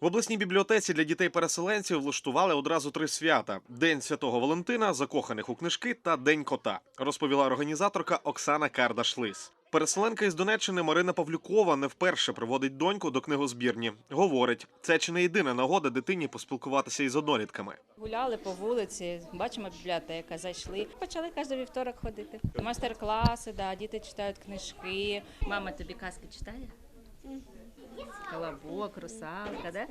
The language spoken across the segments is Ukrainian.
В обласній бібліотеці для дітей-переселенців влаштували одразу три свята: День Святого Валентина, закоханих у книжки та День кота, розповіла організаторка Оксана Кардаш-Лис. Переселенка із Донеччини Марина Павлюкова не вперше приводить доньку до книгозбірні. Говорить, це чи не єдина нагода дитині поспілкуватися із однолітками. Гуляли по вулиці, бачимо бібліотека, зайшли. Почали кожен вівторок ходити. Майстер-класи, да, діти читають книжки. Мама тобі казки читає? Колобок, русалка, да?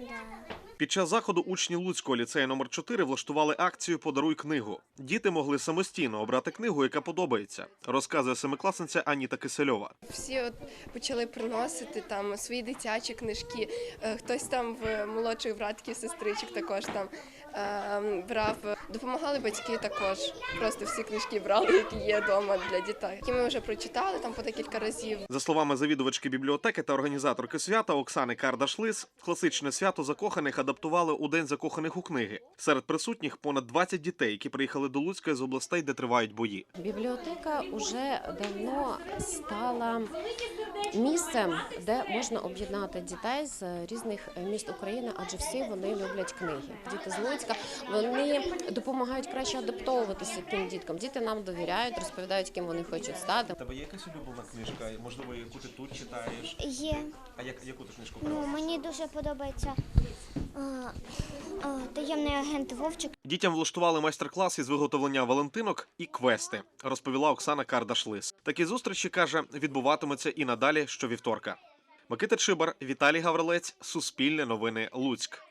Під час заходу учні Луцького ліцею номер 4 влаштували акцію Подаруй книгу. Діти могли самостійно обрати книгу, яка подобається, розказує семикласниця Аніта Кисельова. Всі от почали приносити там свої дитячі книжки. Е, Хтось там в молодших братків, сестричок також там е, брав. Допомагали батьки також. Просто всі книжки брали, які є вдома для дітей. Які ми вже прочитали там по декілька разів. За словами завідувачки бібліотеки та організаторки свята Оксани Кардаш-Лис, класичне свято закоханих адаптували у День закоханих у книги. Серед присутніх понад 20 дітей, які приїхали до Луцька з областей, де тривають бої. Бібліотека вже давно стала місцем, де можна об'єднати дітей з різних міст України, адже всі вони люблять книги. Діти з Луцька вони допомагають краще адаптовуватися тим діткам. Діти нам довіряють, розповідають, ким вони хочуть стати. Тебе є якась улюблена книжка? Можливо, яку ти тут читаєш? Є. А як яку ти книжку Ну, мені дуже подобається таємний агент Вовчик. Дітям влаштували майстер-клас із виготовлення валентинок і квести, розповіла Оксана Кардаш-Лис. Такі зустрічі каже, відбуватимуться і надалі щовівторка. Микита Чибар, Віталій Гаврилець, Суспільне новини Луцьк.